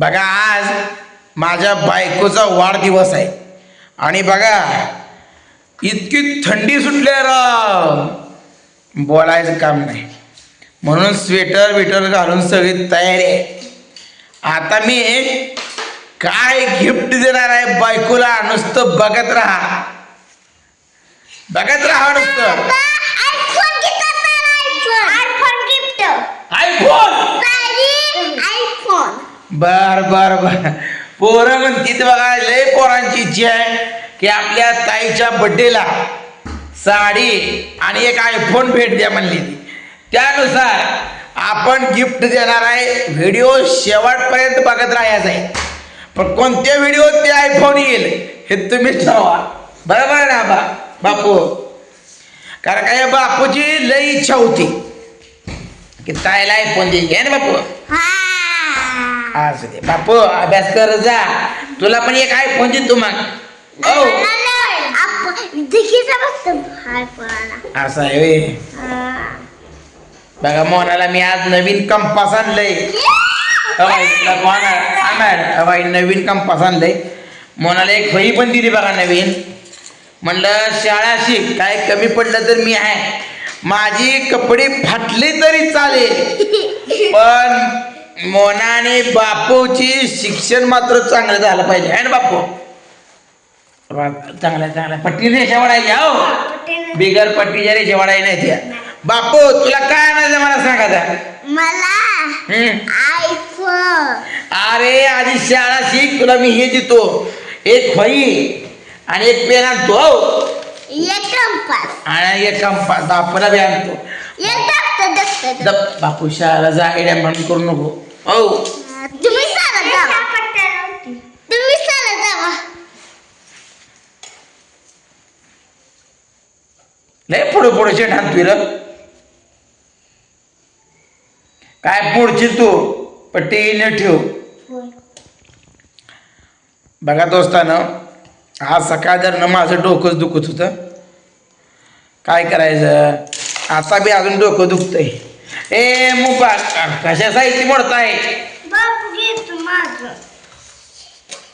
बघा आज माझ्या बायकोचा वाढदिवस आहे. आणि बघा इतकी थंडी सुटली आहे राव. बोलायचं काम नाही. म्हणून स्वेटर बिटर घालून सगळी तयारी आहे. आता मी काय गिफ्ट देणार आहे बायकोला? नुसतं बघत राहा. बघत राहा नुसतं. आयफोन घेतात आयफोन गिफ्ट आयफोन आयफोन बर बर बर. पोरं म्हणतीत बघा लय पोरांची इच्छा आहे की आपल्या ताईच्या बड्डेला साडी आणि एक आयफोन भेट द्या म्हणली ती. त्यानुसार आपण गिफ्ट देणार आहे व्हिडिओ शेवटपर्यंत बघत राहायचा आहे. पण कोणत्या व्हिडिओत ते आयफोन येईल हे तुम्हीच ठरवा बरोबर आहे ना बा बापू? कारण काय बापूची लय इच्छा होती की ताईला आयफोन द्यायची ना बापू. असू दे. बापू अभ्यास कर जा. तुला पण एक आयफोन देतो मग. आयफोन असं आहे. बघा मोनाला मी आज नवीन कंपास आणलंय. हवाई नवीन कंपास आणलंय. मोनाला एक वही पण दिली बघा नवीन. म्हणलं शाळा शिक. काय कमी पडलं तर मी आहे. माझी कपडे फाटले तरी चालेल. पण मोना आणि बापूची शिक्षण मात्र चांगलं झालं पाहिजे. आहे ना बापू? चांगलं चांगलं पट्टी रेषा वाढायची हो. बिगर पट्टीच्या रेषा वाढायची नाही त्या. बापू तुला काय आणायचं मला सांगा. मला अरे आधी शाळा शिक तुला मी हे देतो. एक वही आणि एक पेन आणतो हो. एक कंपास. आणि एक कंपास. बापूला बी आणतो. बापू शाळेला जा आयडिया म्हणून करू नको. हो तुम्ही चालत जावा तुम्ही चालत जावा लय पुढे पुढे आणतोय र काय पुढची तू? पट्टी न ठेव. बघा दोस्तानं आज सकाळ जर न माझं डोकंच दुखत होतं काय करायचं? आता बी अजून डोकं दुखतंय. ए मुपा कशा साहित्य मोडताय बापू घेतो माझं.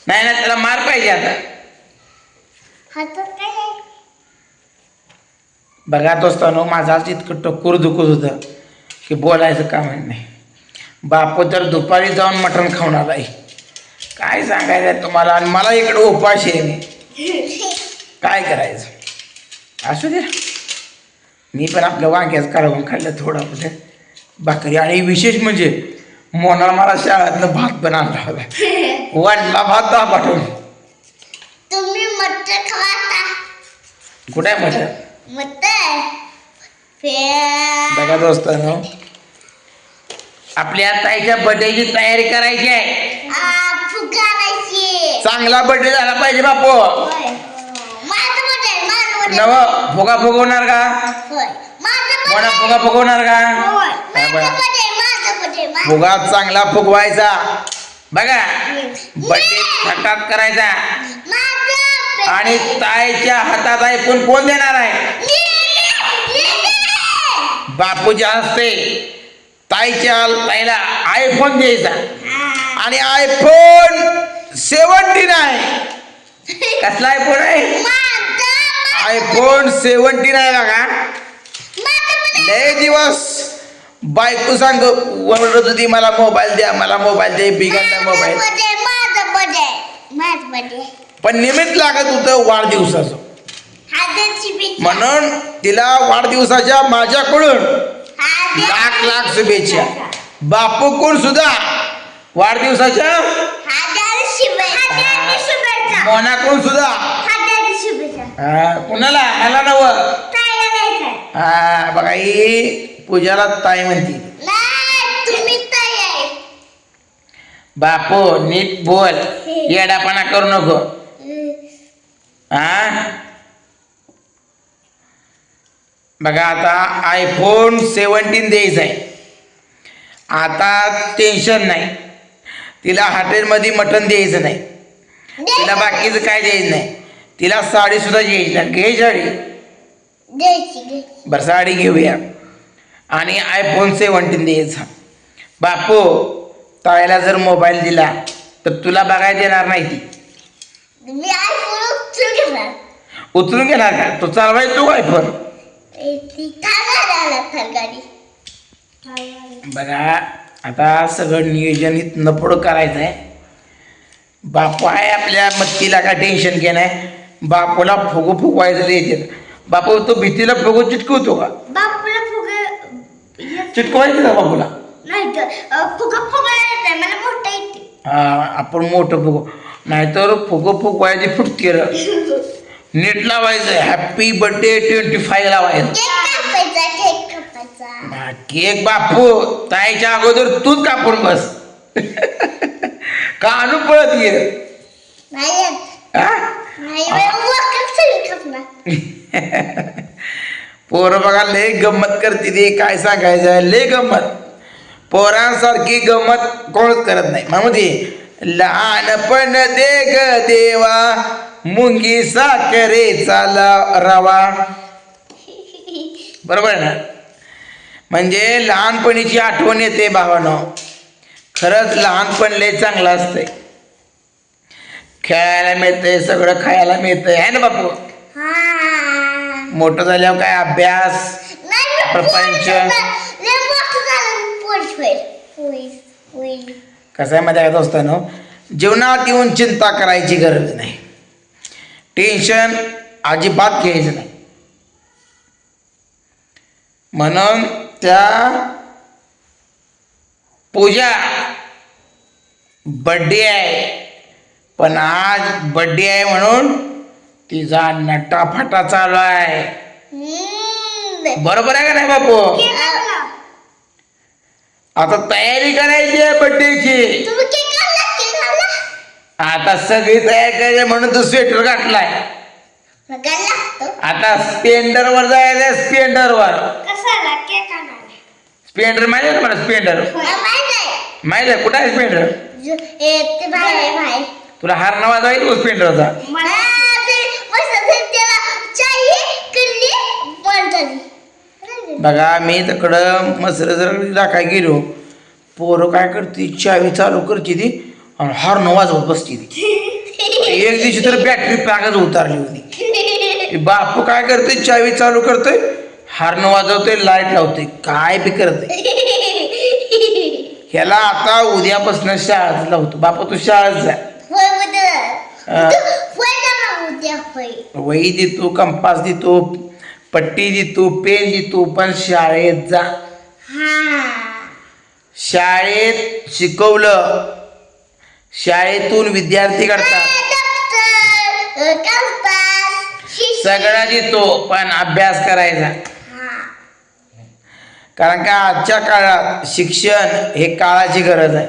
नाही ना त्याला मार पाहिजे आता. हातात काय आहे? बघा दोस्तानो माझं आज इतकं टक्कर दुखत होतं की बोलायचं काम नाही. बापू तर दुपारी जाऊन मटण खाऊन आलाय. काय सांगायचं तुम्हाला? आणि मला इकडे उपाशी आहे मी. काय करायचं? असू दे. मी पण आपलं वांग्याच काढून खाल्लं थोडं आपलं भाकरी. आणि विशेष म्हणजे मोना मला शाळेतनं भात पण आणला होता वाटला भात दहा पाठवून. तुम्ही मटर खाता कुठे आहे मटर बघा दोस्तानो. आपल्या ताईच्या बर्थडेची तयारी करायची आहे. चांगला बर्थडे झाला पाहिजे बापू. नव फुगा फुगवणार का? मटर फुगा फुगवणार का? फुगा चांगला फुगवायचा. बघा बर्थडे थाटात करायचा. आणि ताईच्या हातात ऐकून कोण देणार आहे? बापूच्या हस्ते ताईच्या ताईला आयफोन द्यायचा. आणि आयफोन सेवन्टीन आहे कसला आयफोन आहे? आयफोन सेवन्टीन आहे बघा. लय दिवस बायको सांग ओरडत होती मला मोबाईल द्या मला मोबाईल दे बिघडला मोबाईल पण निमित्त लागत होतं वाढदिवसाचं. म्हणून तिला वाढदिवसाच्या माझ्याकडून लाख लाख शुभेच्छा. बापू कोण सुद्धा वाढदिवसाच्या हाताची शुभेच्छा. हाताची शुभेच्छा मोना कोण सुद्धा कुणाला? मला नव हा बघा ही पूजाला ताई म्हणते. बापू नीट बोल. येडापणा करू नको. हा? बघा आता आयफोन सेवन्टीन द्यायचा आहे. आता टेन्शन नाही. तिला हॉटेलमध्ये मटण द्यायचं नाही. तिला बाकीचं काय द्यायचं नाही. तिला साडी सुद्धा घ्यायची नाही. घे साडी. द्यायची द्यायची बरं साडी घेऊया. आणि आयफोन सेवन्टीन द्यायचा बापू ताईला जर मोबाईल दिला तर तुला बघायला येणार नाही ती. मी आयफोन उचलून घेणार. उचलून घेणार का? तो चालवाय तू ए, गाडी. बघा आता सगळं नियोजन इथनं पुढं करायचं आहे बापू आहे आपल्या मत्तीला का टेन्शन घे नाही बापूला फुगू फुगवायचं येते बापू तो भीतीला फुगू चिटकवतो का? बापूला फुगे चिटकवायचं का बापूला? नाही तर फुगा मला मोठा येते. हा आपण मोठं फुगू. नाहीतर फुगू फुगवायची फुटते र नीट लावायचं हॅपी बर्थडे ट्वेंटी फाय लावायचं. केक बापू ताईच्या अगोदर तूच कापून बस. का आणू पळत ये नाही. पोरं बघा लय गंमत करते ते. काय सांगायचं लय गंमत. पोरांसारखी गंमत कोणच करत नाही. ते लहानपण दे ग देवा मुंगी साखरेचा रवा. बरोबर ना? म्हणजे लहानपणीची आठवण येते भावानं. खरंच लहानपण लय चांगलं असतंय. खेळायला मिळतंय सगळं खायला मिळतंय. आहे ना बापू? हा. मोठं झाल्यावर काय अभ्यास? प्रपंच. कसं आहे माझ्या येत असताना जीवनात येऊन चिंता करायची गरज नाही. टेन्शन अजिबात घ्यायचं नाही. म्हणून त्या पूजा बड्डे आहे. पण आज बड्डे आहे म्हणून तिचा नटाफटा चालू आहे. बरोबर आहे का नाही बापू. आता तयारी करायची आहे बड्डेची आता सगळी तयार करायची म्हणून तू स्वेटर घातलाय. आता स्पेंडर वर जायचं स्पेंडर वर स्पेंडर माहिती आहे का मला स्पेंडर माहीत आहे. कुठं आहे स्पेंडर. तुला हार नावाज आहे तो स्पेंडरचा हा, ते मस्त ते त्याला चाई, किल्ली, बंदरी. बघा मी तिकडं मसर जर टाकाय गेलो पोरं काय करते चावी चालू करते ती आणि हार वाजवत बसते ती. एक दिवशी तर बॅटरी पॅकच उतारली होती. बापू काय करते चावी चालू करतोय हार्न वाजवतोय लाइट लावतोय काय बी करतोय. ह्याला आता उद्यापासून शाळेत लावतो. बापू तू शाळेत जा. वही देतो कंपास देतो पट्टी देतो पेन देतो पण शाळेत जा. शाळेत शिकवलं शाळेतून विद्यार्थी शिशी. सगळं देतो पण अभ्यास करायचा. कारण का आजच्या काळात शिक्षण हे काळाची गरज आहे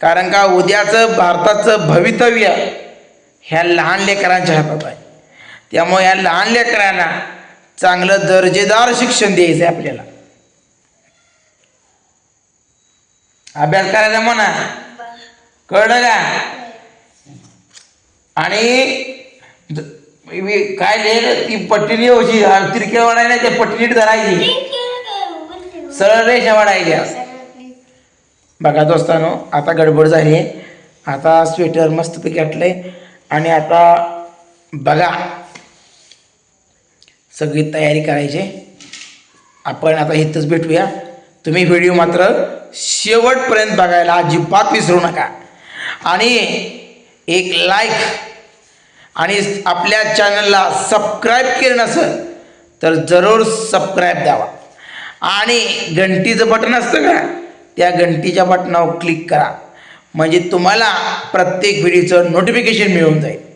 कारण का उद्याचं भारताचं भवितव्य ह्या लहान लेकरांच्या हातात आहे त्यामुळे या लहान लेकरांना चांगलं दर्जेदार शिक्षण द्यायचं आहे आपल्याला. अभ्यास करायचा म्हणा. कळलं का? आणि काय लिहिलं? ती पट्टी होती. तिरक्या वाढायला ते त्या पट्टी नीट धरायची. सरळ रेषा वाढायच्या. बघा दोस्तानो आता गडबड झाली. आहे आता स्वेटर मस्तपैकी आटलंय आणि आता बघा सगळी तयारी करायची. आपण आता इथंच भेटूया. तुम्ही व्हिडिओ मात्र शेवटपर्यंत बघायला अजिबात विसरू नका. आणि एक लाईक आणि आपल्या चॅनलला सबस्क्राईब केलं नसेल तर जरूर सबस्क्राईब द्यावा. आणि घंटीचं बटन असतं का त्या घंटीच्या बटनावर क्लिक करा. म्हणजे तुम्हाला प्रत्येक व्हिडिओचं नोटिफिकेशन मिळून जाईल.